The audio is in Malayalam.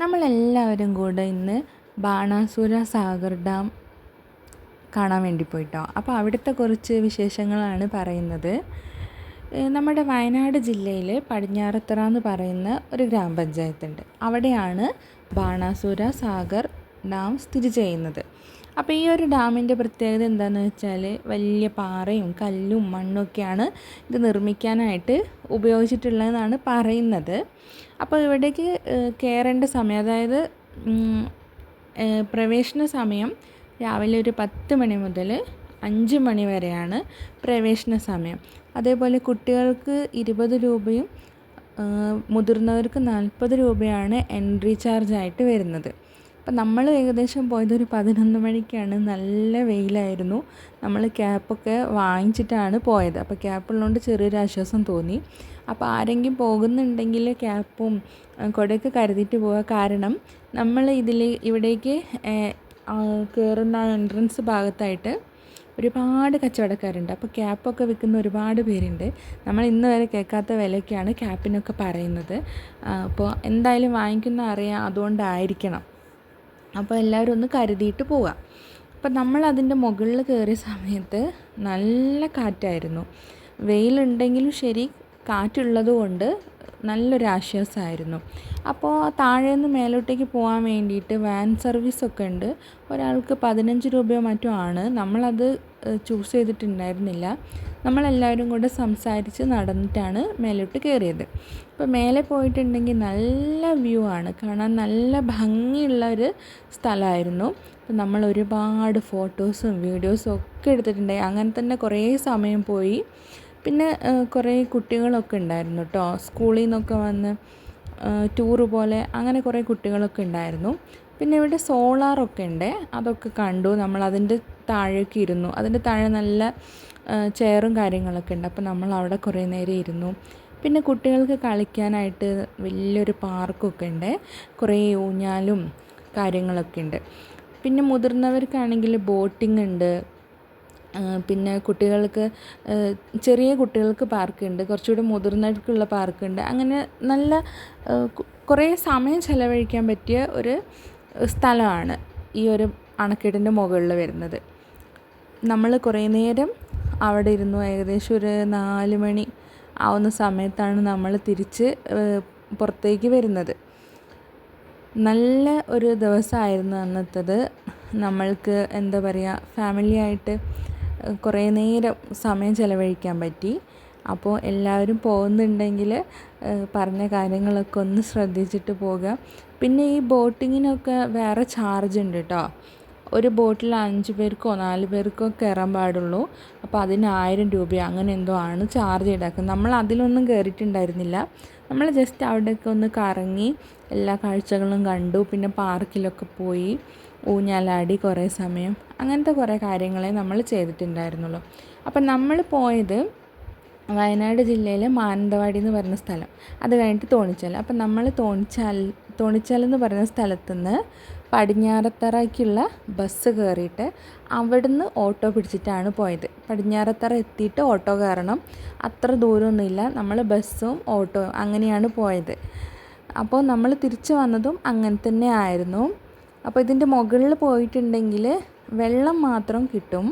നമ്മളെല്ലാവരും കൂടെ ഇന്ന് ബാണാസുര സാഗർ ഡാം കാണാൻ വേണ്ടി പോയിട്ടോ. അപ്പോൾ അവിടുത്തെ കുറച്ച് വിശേഷങ്ങളാണ് പറയുന്നത്. നമ്മുടെ വയനാട് ജില്ലയിൽ പടിഞ്ഞാറത്തറ എന്ന് പറയുന്ന ഒരു ഗ്രാമപഞ്ചായത്തുണ്ട്. അവിടെയാണ് ബാണാസുര സാഗർ ഡാം സ്ഥിതി ചെയ്യുന്നത്. അപ്പോൾ ഈ ഒരു ഡാമിന്റെ പ്രത്യേകത എന്താണെന്ന് വെച്ചാൽ വലിയ പാറയും കല്ലും മണ്ണൊക്കെയാണ് ഇത് നിർമ്മിക്കാനായിട്ട് ഉപയോഗിച്ചിട്ടുള്ളതെന്നാണ് പറയുന്നത്. അപ്പോൾ ഇവിടേക്ക് കയറേണ്ട സമയം അതായത് പ്രവേശന സമയം രാവിലെ ഒരു പത്ത് മണി മുതൽ അഞ്ച് മണി വരെയാണ് പ്രവേശന സമയം. അതേപോലെ കുട്ടികൾക്ക് ഇരുപത് രൂപയും മുതിർന്നവർക്ക് നാൽപ്പത് രൂപയാണ് എൻട്രി ചാർജ് ആയിട്ട് വരുന്നത്. അപ്പം നമ്മൾ ഏകദേശം പോയതൊരു പതിനൊന്ന് മണിക്കാണ്. നല്ല വെയിലായിരുന്നു. നമ്മൾ ക്യാപ്പൊക്കെ വാങ്ങിച്ചിട്ടാണ് പോയത്. അപ്പോൾ ക്യാപ്പ് ഉള്ളതുകൊണ്ട് ചെറിയൊരു ആശ്വാസം തോന്നി. അപ്പോൾ ആരെങ്കിലും പോകുന്നുണ്ടെങ്കിൽ ക്യാപ്പും കുടയൊക്കെ കരുതിയിട്ട് പോവുക. കാരണം നമ്മൾ ഇതിൽ ഇവിടേക്ക് കയറുന്ന എൻട്രൻസ് ഭാഗത്തായിട്ട് ഒരുപാട് കച്ചവടക്കാരുണ്ട്. അപ്പോൾ ക്യാപ്പൊക്കെ വിൽക്കുന്ന ഒരുപാട് പേരുണ്ട്. നമ്മൾ ഇന്ന് വരെ കേൾക്കാത്ത വിലയ്ക്കാണ് ക്യാപ്പിനൊക്കെ പറയുന്നത്. അപ്പോൾ എന്തായാലും വാങ്ങിക്കുന്ന അറിയാം. അതുകൊണ്ടായിരിക്കണം. അപ്പോൾ എല്ലാവരും ഒന്ന് കരുതിയിട്ട് പോവുക. അപ്പം നമ്മൾ അതിന്റെ മുകളിൽ കയറിയ സമയത്ത് നല്ല കാറ്റായിരുന്നു. വെയിലുണ്ടെങ്കിലും ശരി കാറ്റുള്ളത് കൊണ്ട് നല്ലൊരു ആശ്വാസമായിരുന്നു. അപ്പോൾ താഴെ നിന്ന് മേലോട്ടേക്ക് പോകാൻ വേണ്ടിയിട്ട് വാൻ സർവീസൊക്കെ ഉണ്ട്. ഒരാൾക്ക് പതിനഞ്ച് രൂപയോ മറ്റോ ആണ്. നമ്മളത് ചൂസ് ചെയ്തിട്ടുണ്ടായിരുന്നില്ല. നമ്മളെല്ലാവരും കൂടെ സംസാരിച്ച് നടന്നിട്ടാണ് മേലോട്ട് കയറിയത്. അപ്പോൾ മേലെ പോയിട്ടുണ്ടെങ്കിൽ നല്ല വ്യൂ ആണ്. കാണാൻ നല്ല ഭംഗിയുള്ള ഒരു സ്ഥലമായിരുന്നു. അപ്പോൾ നമ്മൾ ഒരുപാട് ഫോട്ടോസും വീഡിയോസും ഒക്കെ എടുത്തിട്ടുണ്ടായി അങ്ങനെ തന്നെ കുറേ സമയം പോയി. പിന്നെ കുറേ കുട്ടികളൊക്കെ ഉണ്ടായിരുന്നു കേട്ടോ. സ്കൂളിൽ നിന്നൊക്കെ വന്ന് ടൂറ് പോലെ അങ്ങനെ കുറേ കുട്ടികളൊക്കെ ഉണ്ടായിരുന്നു. പിന്നെ ഇവിടെ സോളാറൊക്കെ ഉണ്ട്. അതൊക്കെ കണ്ടു. നമ്മൾ അതിന്റെ താഴേക്ക് ഇരുന്നു. അതിന്റെ താഴെ നല്ല ചെയറും കാര്യങ്ങളൊക്കെ ഉണ്ട്. അപ്പോൾ നമ്മൾ അവിടെ കുറേ നേരം ഇരുന്നു. പിന്നെ കുട്ടികൾക്ക് കളിക്കാനായിട്ട് വലിയൊരു പാർക്കൊക്കെ ഉണ്ട്. കുറേ ഊഞ്ഞാലും കാര്യങ്ങളൊക്കെ ഉണ്ട്. പിന്നെ മുതിർന്നവർക്കാണെങ്കിൽ ബോട്ടിംഗ് ഉണ്ട്. പിന്നെ കുട്ടികൾക്ക് ചെറിയ കുട്ടികൾക്ക് പാർക്കുണ്ട് കുറച്ചുകൂടി മുതിർന്നവർക്കുള്ള പാർക്കുണ്ട് അങ്ങനെ നല്ല കുറേ സമയം ചിലവഴിക്കാൻ പറ്റിയ ഒരു സ്ഥലമാണ് ഈ ഒരു അണക്കെട്ടിന്റെ മുകളിൽ വരുന്നത്. നമ്മൾ കുറേ നേരം അവിടെ ഇരുന്നു. ഏകദേശം ഒരു നാല് മണി ആവുന്ന സമയത്താണ് നമ്മൾ തിരിച്ച് പുറത്തേക്ക് വരുന്നത്. നല്ല ഒരു ദിവസമായിരുന്നു അന്നത്തത്. നമ്മൾക്ക് എന്താ പറയുക ഫാമിലിയായിട്ട് കുറേ നേരം സമയം ചിലവഴിക്കാൻ പറ്റി. അപ്പോൾ എല്ലാവരും പോകുന്നുണ്ടെങ്കിൽ പറഞ്ഞ കാര്യങ്ങളൊക്കെ ഒന്ന് ശ്രദ്ധിച്ചിട്ട് പോകുക പിന്നെ ഈ ബോട്ടിങ്ങിനൊക്കെ വേറെ ചാർജ് ഉണ്ട് കേട്ടോ ഒരു ബോട്ടിൽ അഞ്ച് പേർക്കോ നാല് പേർക്കോ കയറാൻ പാടുള്ളൂ. അപ്പോൾ അതിന് ആയിരം രൂപയോ അങ്ങനെ എന്തോ ആണ് ചാർജ് ഈടാക്കുന്നത് നമ്മൾ അതിലൊന്നും കയറിയിട്ടുണ്ടായിരുന്നില്ല നമ്മൾ ജസ്റ്റ് അവിടെയൊക്കെ ഒന്ന് കറങ്ങി എല്ലാ കാഴ്ചകളും കണ്ടു. പിന്നെ പാർക്കിലൊക്കെ പോയി ഊഞ്ഞാലാടി കുറേ സമയം അങ്ങനത്തെ കുറേ കാര്യങ്ങളെ നമ്മൾ ചെയ്തിട്ടുണ്ടായിരുന്നുള്ളൂ. അപ്പം നമ്മൾ പോയത് വയനാട് ജില്ലയിലെ മാനന്തവാടി എന്ന് പറയുന്ന സ്ഥലം. അത് കഴിഞ്ഞിട്ട് തോണിച്ചാൽ. അപ്പം നമ്മൾ തോണിച്ചാൽ തോണിച്ചാൽ എന്ന് പറയുന്ന സ്ഥലത്തുനിന്ന് പടിഞ്ഞാറത്തറയ്ക്കുള്ള ബസ് കയറിയിട്ട് അവിടുന്ന് ഓട്ടോ പിടിച്ചിട്ടാണ് പോയത്. പടിഞ്ഞാറത്തറ എത്തിയിട്ട് ഓട്ടോ കയറണം. അത്ര ദൂരമൊന്നുമില്ല. നമ്മൾ ബസ്സും ഓട്ടോ അങ്ങനെയാണ് പോയത്. അപ്പോൾ നമ്മൾ തിരിച്ചു വന്നതും അങ്ങനെ തന്നെ ആയിരുന്നു. അപ്പോൾ ഇതിന്റെ മുകളിൽ പോയിട്ടുണ്ടെങ്കിൽ വെള്ളം മാത്രം കിട്ടും.